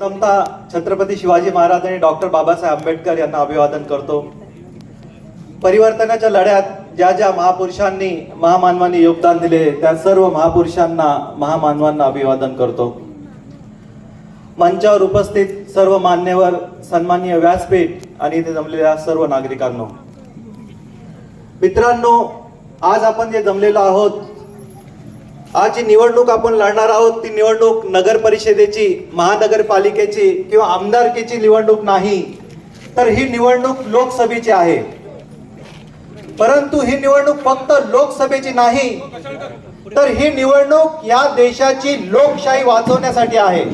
प्रथमतः छत्रपती शिवाजी महाराज आणि डॉक्टर बाबासाहेब आंबेडकर यांना अभिवादन करतो. परिवर्तनाच्या लढ्यात ज्या ज्या महापुरुषांनी महामानवांनी योगदान दिले त्या सर्व महापुरुषांना महामानवांना अभिवादन करतो. मंचावर उपस्थित सर्व मान्यवर सन्माननीय व्यासपीठ आणि इथे जमलेल्या सर्व नागरिकांनो. मित्रांनो आज आपण जे जमलेलो आहोत आज जी निवडणूक आपण लढणार आहोत ती निवडणूक नगर परिषदेची महानगरपालिकेची किंवा आमदारकीची निवडणूक नाही तर ही निवडणूक लोकसभेची आहे. परंतु ही निवडणूक फक्त लोकसभेची नाही तर ही निवडणूक या देशाची लोकशाही वाचवण्यासाठी आहे.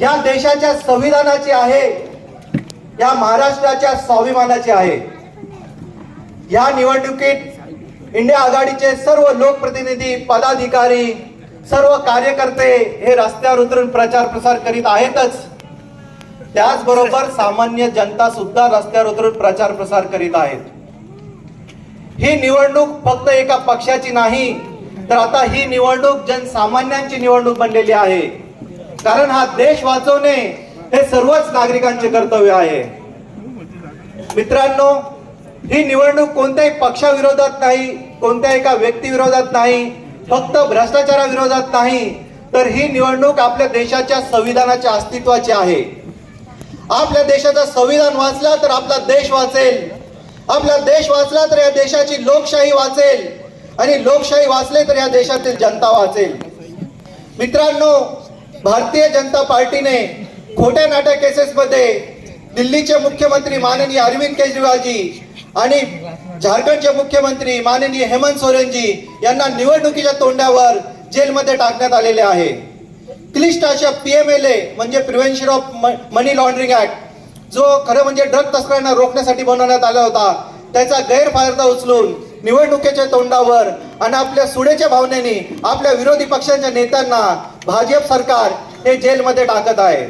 या देशाच्या संविधानाची आहे या महाराष्ट्राच्या स्वाभिमानाची आहे. या निवडणुकीत इंडिया आघाडीचे सर्व लोकप्रतिनिधी पदाधिकारी सर्व कार्यकर्ते हे रस्त्यावर उतरून प्रचार प्रसार करीत आहेतच. त्याचबरोबर सामान्य जनता सुद्धा रस्त्यावर उतरून प्रचार प्रसार करीत आहेत. ही निवडणूक फक्त एका पक्षाची नाही तर आता ही निवडणूक जनसामान्यांची निवडणूक बनलेली आहे. कारण हा देश वाचवणे हे सर्वच नागरिकांचे कर्तव्य आहे. मित्रांनो ही निवडणूक कोणत्याही पक्षाविरोधात नाही कोणत्या एका व्यक्तीविरोधात नाही फक्त भ्रष्टाचाराविरोधात नाही तर ही निवडणूक आपल्या देशाच्या संविधानाच्या अस्तित्वाची आहे. आपल्या देशाचा संविधान वाचला तर आपला देश वाचेल. आपला देश वाचला तर या देशाची लोकशाही वाचेल. आणि लोकशाही वाचले तर या देशातील जनता वाचेल. मित्रांनो भारतीय जनता पार्टीने खोट्या नाट्या केसेसमध्ये दिल्लीचे मुख्यमंत्री माननीय अरविंद केजरीवालजी आणि झारखंडचे मुख्यमंत्री माननीय हेमंत सोरेनजी यांना निवडणुकीच्या तोंडावर जेलमध्ये टाकण्यात आलेले आहे. क्लिष्ट अशा ए म्हणजे prevention of money laundering act जो खरं म्हणजे ड्रग तस्करांना रोखण्यासाठी बनवण्यात आला होता त्याचा गैरफायदा उचलून निवडणुकीच्या तोंडावर आणि आपल्या सुडेच्या भावनेने आपल्या विरोधी पक्षांच्या नेत्यांना भाजप सरकार हे जेलमध्ये टाकत आहे.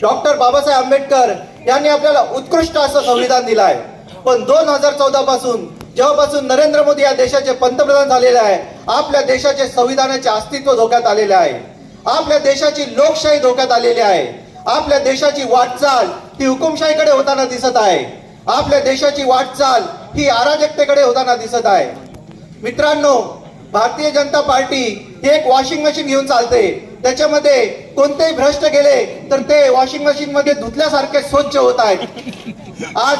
डॉक्टर बाबासाहेब आंबेडकर यांनी आपल्याला उत्कृष्ट असं संविधान दिलं आहे पण दोन हजार चौदा पासून जेव्हापासून नरेंद्र मोदी या देशाचे पंतप्रधान झालेले आहे आपल्या देशाचे संविधानाचे अस्तित्व धोक्यात आलेले आहे. आपल्या देशाची लोकशाही धोक्यात आलेली आहे. आपल्या देशाची वाटचाल ही हुकुमशाहीकडे होताना दिसत आहे. आपल्या देशाची वाटचाल ही अराजकतेकडे होताना दिसत आहे. मित्रांनो भारतीय जनता पार्टी ही एक वॉशिंग मशीन घेऊन चालते. त्याच्यामध्ये कोणतेही भ्रष्ट गेले तर ते वॉशिंग मशीन मध्ये धुतल्यासारखे स्वच्छ होत आहेत. आज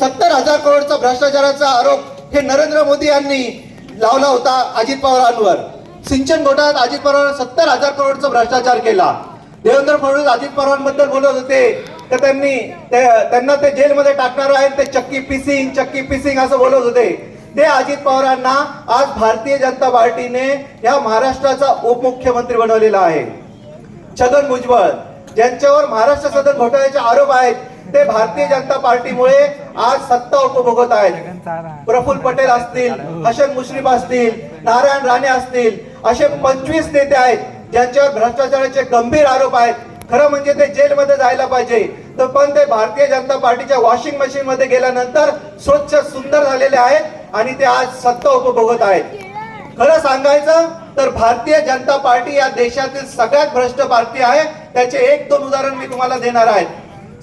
सत्तर हजार करोडचा भ्रष्टाचाराचा आरोप हे नरेंद्र मोदी यांनी लावला होता अजित पवारांवर. सिंचन घोटाळ्यात अजित पवार सत्तर हजार करोडचा भ्रष्टाचार केला. देवेंद्र फडणवीस अजित पवारांबद्दल बोलत होते. तर त्यांनी ते- त्यांना ते जेलमध्ये टाकणार आहेत ते चक्की पिसिंग चक्की पिसिंग असं बोलत होते. ते अजित पवारांना आज भारतीय जनता पार्टीने या महाराष्ट्राचा उपमुख्यमंत्री बनवलेला आहे. छगन भुजबळ ज्यांच्यावर महाराष्ट्र सदन घोटाळ्याचे आरोप आहेत ते भारतीय जनता पार्टीमुळे आज सत्ता उपभोगत आहेत. प्रफुल्ल पटेल असतील हसन मुश्रीफ असतील नारायण राणे असतील असे पंचवीस नेते आहेत ज्यांच्यावर भ्रष्टाचाराचे गंभीर आरोप आहेत. खरं म्हणजे ते जेलमध्ये जायला पाहिजे. तर पण ते भारतीय जनता पार्टीच्या वॉशिंग मशीन मध्ये गेल्यानंतर स्वच्छ सुंदर झालेले आहेत आणि ते आज सत्ता उपभोगत आहेत. खरं सांगायचं तर भारतीय जनता पार्टी या देशातील सगळ्यात भ्रष्ट पार्टी आहे. त्याचे एक दोन उदाहरण मी तुम्हाला देणार आहे.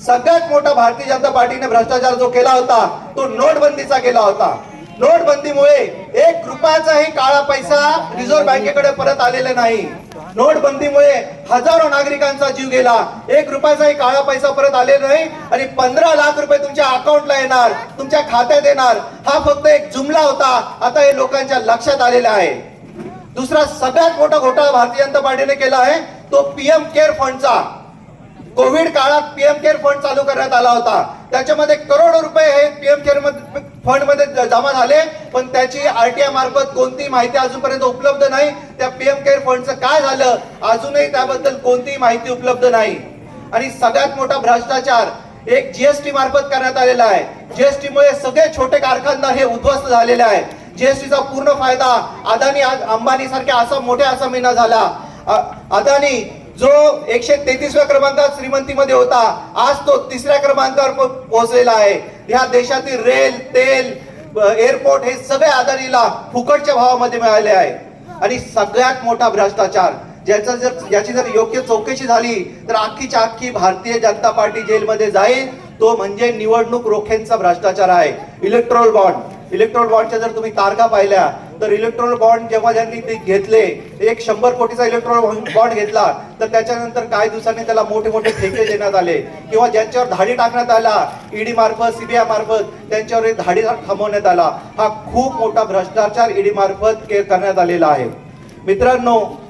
सगळ्यात मोठा भारतीय जनता पार्टीने भ्रष्टाचार जो केला होता तो नोटबंदीचा केला होता. नोटबंदीमुळे एक रुपयाचाही काळा पैसा रिझर्व्ह बँकेकडे परत आलेला नाही. नोटबंदीमुळे हजारो नागरिकांचा जीव गेला. एक रुपयाचाही काळा पैसा परत आलेला नाही आणि पंधरा लाख रुपये तुमच्या अकाउंटला येणार तुमच्या खात्यात येणार. हा फक्त एक जुमला होता. आता हे लोकांच्या लक्षात आलेला आहे. दुसरा सगळ्यात मोठा घोटाळा भारतीय जनता पार्टीने केला आहे तो पीएम केअर फंडचा. कोविड काळात पीएम केअर फंड चालू करण्यात आला होता. त्याच्यामध्ये करोडो रुपये हे पीएम केअर फंडमध्ये जमा झाले. पण त्याची आरटीआय मार्फत कोणतीही माहिती अजूनपर्यंत उपलब्ध नाही. त्या पीएम केअर फंडचं काय झालं? अजूनही त्याबद्दल कोणतीही माहिती उपलब्ध नाही. आणि सगळ्यात मोठा भ्रष्टाचार एक जीएसटी मार्फत करण्यात आलेला आहे. जीएसटी मुळे सगळे छोटे कारखानदार हे उद्ध्वस्त झालेले आहेत. जीएसटीचा पूर्ण फायदा अदानी अंबानी सारख्या असा मोठ्या असा असामींना झाला अदानी जो एकशे तेहतीसव्या क्रमांकात श्रीमंतीमध्ये होता आज तो तिसऱ्या क्रमांकावर पोहोचलेला आहे. ह्या देशातील रेल तेल एअरपोर्ट हे सगळे आदारीला फुकटच्या भावामध्ये मिळाले आहे. आणि सगळ्यात मोठा भ्रष्टाचार ज्याचा जर याची जर योग्य चौकशी झाली तर अख्खीच्या अख्खी भारतीय जनता पार्टी जेलमध्ये जाईल. तो म्हणजे निवडणूक रोख्यांचा भ्रष्टाचार आहे. Electral bond. इलेक्ट्रॉल बॉन्डच्या जर तुम्ही तारखा पाहिल्या तर इलेक्ट्रोल बॉन्ड जेव्हा ज्यांनी ते घेतले एक शंभर कोटीचा इलेक्ट्रोल बॉन्ड घेतला तर त्याच्यानंतर काही दिवसांनी त्याला मोठे मोठे ठेके देण्यात आले. किंवा ज्यांच्यावर धाडी टाकण्यात आला ईडी मार्फत सीबीआय मार्फत त्यांच्यावर धाडी थांबवण्यात आला. हा खूप मोठा भ्रष्टाचार ईडी मार्फत के- करण्यात आलेला आहे. मित्रांनो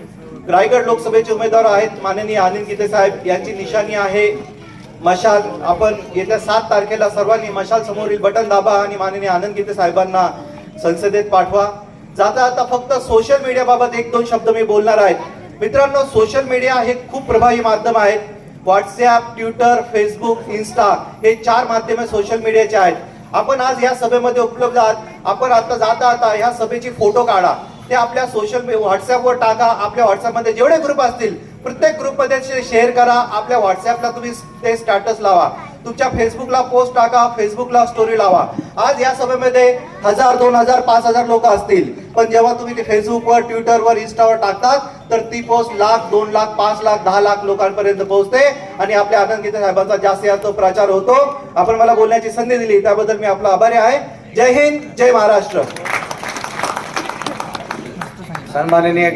रायगड लोकसभेचे उमेदवार आहेत माननीय अनिल गीते साहेब. यांची निशाणी आहे. मशाल आपण येत्या सात तारखेला सर्वांनी मशाल समोरील बटन दाबा आणि माननीय आनंद गीते साहेबांना संसदेत पाठवा. जाता जाता फक्त सोशल मीडियाबाबत एक दोन शब्द मी बोलणार आहेत मित्रांनो सोशल मीडिया हे खूप प्रभावी माध्यम आहेत व्हॉट्सअप ट्विटर फेसबुक इन्स्टा हे चार माध्यमे सोशल मीडियाचे आहेत. आपण आज या सभेमध्ये उपलब्ध आहात. आपण आता जाता आता ह्या सभेची फोटो काढा. ते आपल्या सोशल व्हॉट्सअपवर टाका. आपल्या व्हॉट्सअपमध्ये जेवढे ग्रुप असतील प्रत्येक ग्रुपमध्ये शेअर करा. आपल्या व्हॉट्सअपला तुम्ही ते स्टॅटस लावा. तुमच्या फेसबुकला पोस्ट टाका फेसबुकला स्टोरी लावा. आज या सभेमध्ये हजार दोन हजार पाच हजार लोक असतील. पण जेव्हा तुम्ही ते फेसबुकवर ट्विटरवर इन्स्टावर टाकतात तर ती पोस्ट लाख दोन लाख पाच लाख दहा लाख लोकांपर्यंत पोहोचते आणि आपल्या आनंद गीते साहेबांचा जास्तीत जास्त प्रचार होतो. आपण मला बोलण्याची संधी दिली त्याबद्दल मी आपला आभारी आहे. जय हिंद जय महाराष्ट्र. सन्माननीय